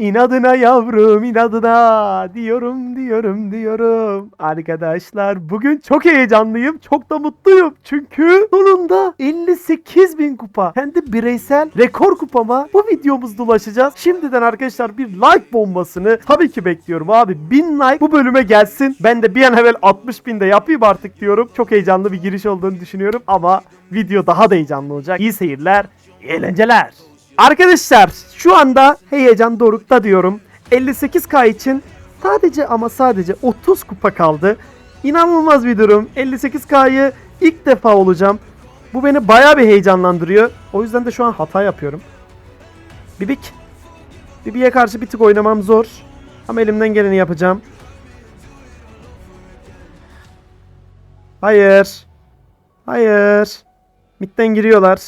İnadına yavrum inadına diyorum diyorum diyorum. Arkadaşlar bugün çok heyecanlıyım. Çok da mutluyum. Çünkü sonunda 58 bin kupa. Kendi bireysel rekor kupama bu videomuzda ulaşacağız. Şimdiden arkadaşlar bir like bombasını tabii ki bekliyorum abi. 1000 like bu bölüme gelsin. Ben de bir an evvel 60 bin de yapayım artık diyorum. Çok heyecanlı bir giriş olduğunu düşünüyorum. Ama video daha da heyecanlı olacak. İyi seyirler, eğlenceler. Arkadaşlar şu anda heyecan dorukta diyorum. 58k için sadece ama sadece 30 kupa kaldı. İnanılmaz bir durum. 58k'yı ilk defa olacağım. Bu beni bayağı bir heyecanlandırıyor. O yüzden de şu an hata yapıyorum. Bibik. Bibi'ye karşı bir tık oynamam zor. Ama elimden geleni yapacağım. Hayır. Hayır. Midden giriyorlar.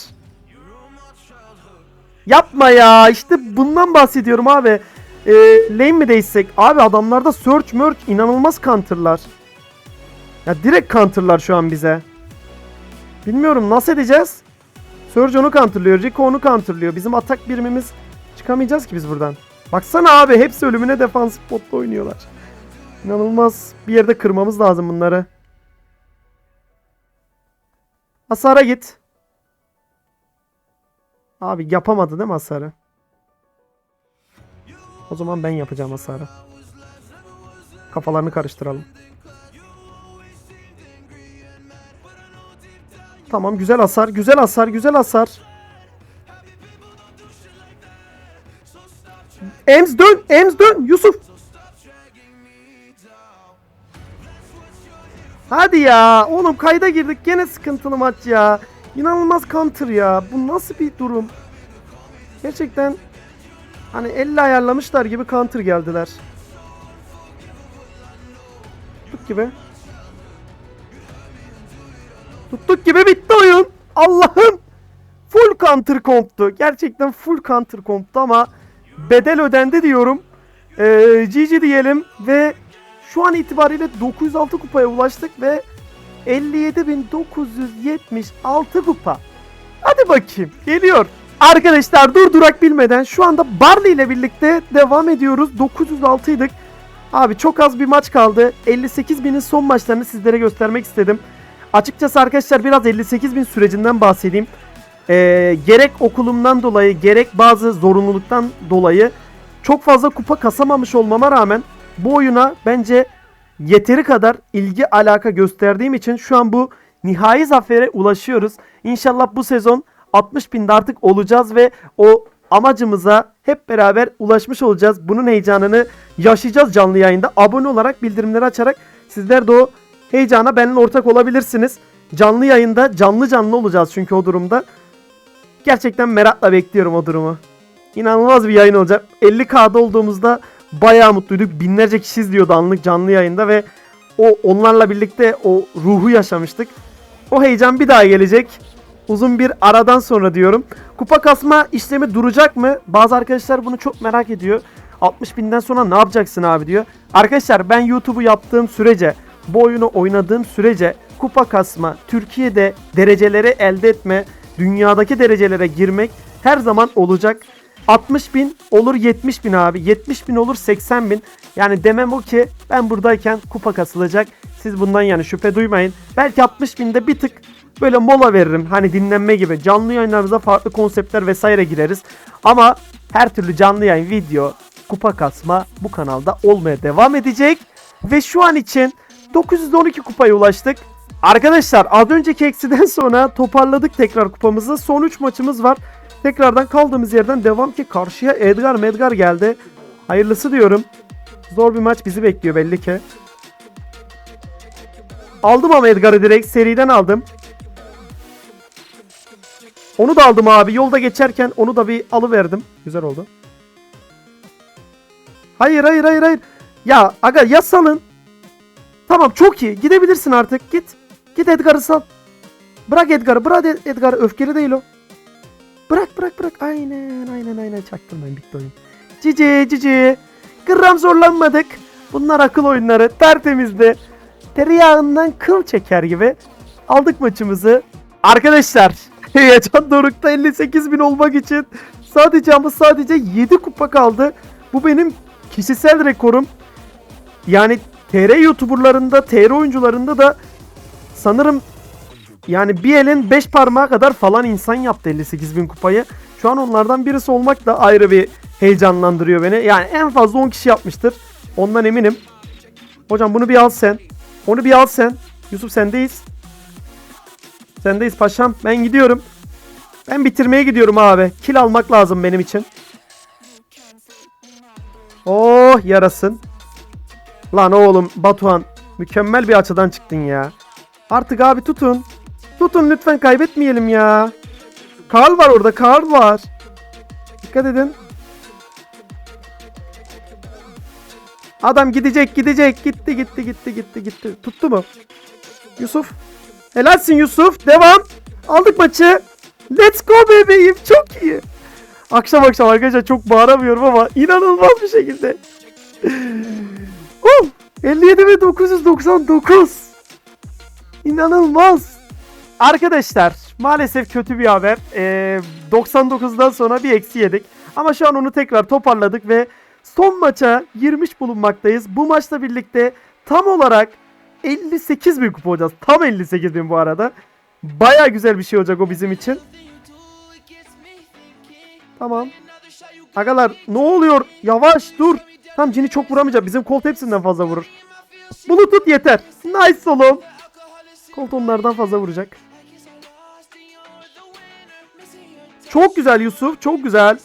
Yapma ya. İşte bundan bahsediyorum abi. Ee, lane mi değişsek? Abi adamlarda search merch inanılmaz counter'lar. Ya direkt counter'lar şu an bize. Bilmiyorum nasıl edeceğiz? Surge onu counter'lıyor. Rico onu counter'lıyor. Bizim atak birimimiz çıkamayacağız ki biz buradan. Baksana abi hepsi ölümüne defans botta oynuyorlar. İnanılmaz. Bir yerde kırmamız lazım bunları. Hasara git. Abi yapamadı değil mi hasarı? O zaman ben yapacağım hasarı. Kafalarını karıştıralım. Tamam güzel hasar, güzel hasar, güzel hasar. Ems dön, Ems dön, Yusuf. Hadi ya, oğlum kayda girdik gene sıkıntılı maç ya. İnanılmaz counter ya. Bu nasıl bir durum? Gerçekten hani elle ayarlamışlar gibi counter geldiler. Tuttuk gibi. Tuttuk gibi bitti oyun. Allah'ım. Full counter komptu. Gerçekten full counter komptu ama bedel ödendi diyorum. Ee, GG diyelim ve şu an itibariyle 906 kupaya ulaştık ve 57.976 kupa. Hadi bakayım. Geliyor. Arkadaşlar durdurak bilmeden şu anda Barley ile birlikte devam ediyoruz. 906'ydık. Abi çok az bir maç kaldı. 58 binin son maçlarını sizlere göstermek istedim. Açıkçası arkadaşlar biraz 58 bin sürecinden bahsedeyim. Ee, gerek okulumdan dolayı gerek bazı zorunluluktan dolayı çok fazla kupa kasamamış olmama rağmen bu oyuna bence yeteri kadar ilgi alaka gösterdiğim için şu an bu nihai zafere ulaşıyoruz. İnşallah bu sezon 60 binde artık olacağız ve o amacımıza hep beraber ulaşmış olacağız. Bunun heyecanını yaşayacağız canlı yayında. Abone olarak bildirimleri açarak sizler de o heyecana benimle ortak olabilirsiniz. Canlı yayında canlı canlı olacağız çünkü o durumda. Gerçekten merakla bekliyorum o durumu. İnanılmaz bir yayın olacak. 50K'da olduğumuzda bayağı mutluyduk. Binlerce kişi izliyordu anlık canlı yayında ve o onlarla birlikte o ruhu yaşamıştık. O heyecan bir daha gelecek. Uzun bir aradan sonra diyorum. Kupa kasma işlemi duracak mı? Bazı arkadaşlar bunu çok merak ediyor. 60 binden sonra ne yapacaksın abi diyor. Arkadaşlar ben YouTube'u yaptığım sürece, bu oyunu oynadığım sürece kupa kasma, Türkiye'de dereceleri elde etme, dünyadaki derecelere girmek her zaman olacak. 60 bin olur 70 bin abi. 70 bin olur 80 bin. Yani demem o ki ben buradayken kupa kasılacak. Siz bundan yani şüphe duymayın. Belki 60 binde bir tık böyle mola veririm. Hani dinlenme gibi. Canlı yayınlarımıza farklı konseptler vesaire gireriz. Ama her türlü canlı yayın video, kupa kasma bu kanalda olmaya devam edecek. Ve şu an için 912 kupaya ulaştık. Arkadaşlar az önceki eksiden sonra toparladık tekrar kupamızı. Son 3 maçımız var. Tekrardan kaldığımız yerden devam ki karşıya Edgar Medgar geldi. Hayırlısı diyorum. Zor bir maç bizi bekliyor belli ki. Aldım ama Edgar'ı direkt seriden aldım. Onu da aldım abi. Yolda geçerken onu da bir alıverdim. Güzel oldu. Hayır hayır hayır hayır. Ya aga ya salın. Tamam çok iyi. Gidebilirsin artık. Git. Git Edgar'ı sal. Bırak Edgar'ı. Bırak Ed- Edgar'ı. Öfkeli değil o. Bırak bırak bırak. Aynen aynen aynen. Çaktırmayın bitti oyun. Cici cici. Gram zorlanmadık. Bunlar akıl oyunları. Tertemizdi. Tereyağından kıl çeker gibi. Aldık maçımızı. Arkadaşlar. Heyecan dorukta 58 bin olmak için sadece ama sadece 7 kupa kaldı. Bu benim kişisel rekorum. Yani TR YouTuber'larında, TR oyuncularında da sanırım yani bir elin 5 parmağı kadar falan insan yaptı 58 bin kupayı. Şu an onlardan birisi olmak da ayrı bir heyecanlandırıyor beni. Yani en fazla 10 kişi yapmıştır. Ondan eminim. Hocam bunu bir al sen. Onu bir al sen. Yusuf sendeyiz. Sendeyiz paşam. Ben gidiyorum. Ben bitirmeye gidiyorum abi. Kil almak lazım benim için. Oh yarasın. Lan oğlum Batuhan mükemmel bir açıdan çıktın ya. Artık abi tutun. Tutun lütfen kaybetmeyelim ya. Karl var orada Karl var. Dikkat edin. Adam gidecek gidecek. Gitti gitti gitti gitti gitti. Tuttu mu? Yusuf. Helalsin Yusuf. Devam. Aldık maçı. Let's go bebeğim. Çok iyi. Akşam akşam arkadaşlar çok bağıramıyorum ama inanılmaz bir şekilde. oh, 57 ve 999. İnanılmaz. Arkadaşlar maalesef kötü bir haber. Ee, 99'dan sonra bir eksi yedik. Ama şu an onu tekrar toparladık ve son maça girmiş bulunmaktayız. Bu maçla birlikte tam olarak 58 bin kupa olacağız. Tam 58 bin bu arada. Baya güzel bir şey olacak o bizim için. Tamam. Agalar ne oluyor? Yavaş dur. Tam Cini çok vuramayacak. Bizim Colt hepsinden fazla vurur. Bunu tut yeter. Nice oğlum. Colt onlardan fazla vuracak. Çok güzel Yusuf. Çok güzel.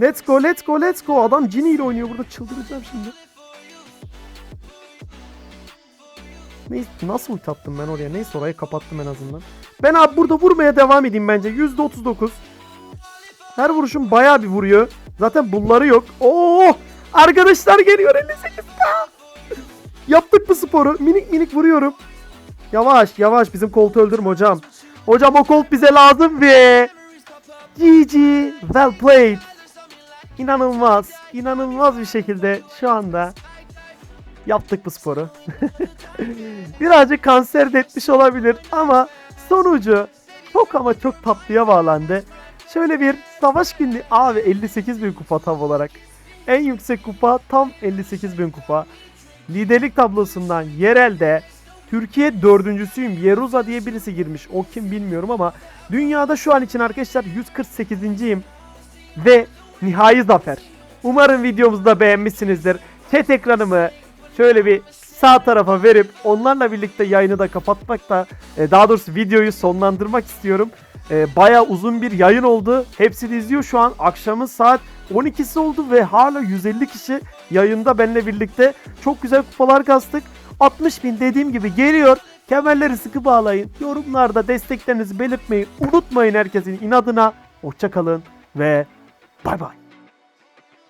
Let's go, let's go, let's go. Adam Cini ile oynuyor burada. Çıldıracağım şimdi. Neyse, nasıl attım ben oraya? Neyse orayı kapattım en azından. Ben abi burada vurmaya devam edeyim bence. %39. Her vuruşum bayağı bir vuruyor. Zaten bunları yok. Oo! Arkadaşlar geliyor 58 Yaptık bu sporu. Minik minik vuruyorum. Yavaş yavaş bizim koltu öldürme hocam. Hocam o kolt bize lazım ve GG well played. İnanılmaz, inanılmaz bir şekilde şu anda yaptık bu sporu. Birazcık kanser de etmiş olabilir ama sonucu çok ama çok tatlıya bağlandı. Şöyle bir savaş günlüğü abi 58 bin kupa tam olarak. En yüksek kupa tam 58 bin kupa. Liderlik tablosundan yerelde Türkiye dördüncüsüyüm. Yeruza diye birisi girmiş. O kim bilmiyorum ama dünyada şu an için arkadaşlar 148.yim. Ve nihai zafer. Umarım videomuzu da beğenmişsinizdir. Chat ekranımı şöyle bir sağ tarafa verip onlarla birlikte yayını da kapatmak da e, daha doğrusu videoyu sonlandırmak istiyorum. E, Baya uzun bir yayın oldu. Hepsini izliyor şu an. Akşamın saat 12'si oldu ve hala 150 kişi yayında benimle birlikte. Çok güzel kupalar kastık. 60 bin dediğim gibi geliyor. Kemerleri sıkı bağlayın. Yorumlarda desteklerinizi belirtmeyi unutmayın herkesin inadına. Hoşçakalın ve bay bay.